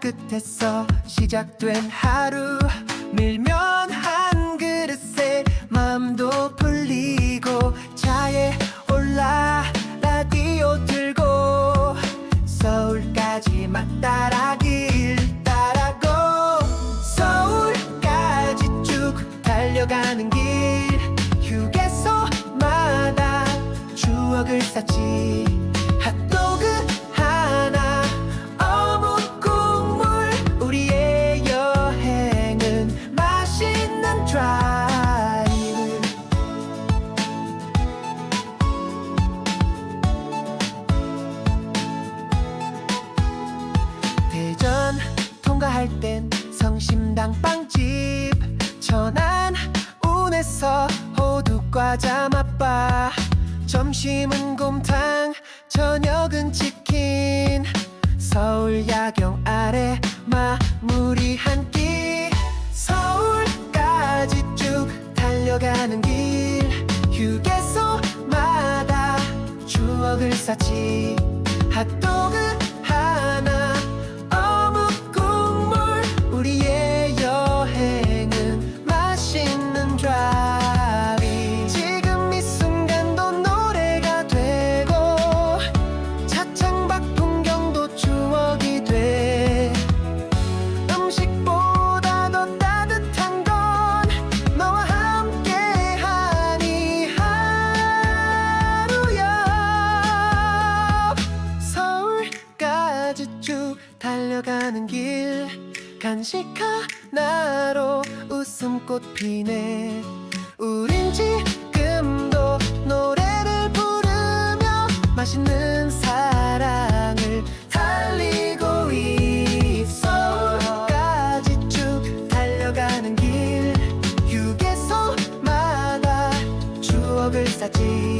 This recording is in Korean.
따뜻해서 시작된 하루. 밀면 한 그릇에 마음도 풀리고 차에 올라 라디오 들고 서울까지 맞따라길 따라고. 서울까지 쭉 달려가는 길 휴게소마다 추억을 쌓지 드라이브. 대전 통과할 땐 성심당 빵집. 천안 운에서 호두 과자 맛봐 점심은 곰탕 저녁은 치킨. 서울 야경 달려가는 길 휴게소마다 추억을 쌓지. 핫도 걸어가는 길. 간식하나로 웃음꽃 피네. 우린 지금도 노래를 부르며 맛있는 사랑을 달리고 있어까지 쭉 달려가는 길. 휴게소마다 추억을 쌓지.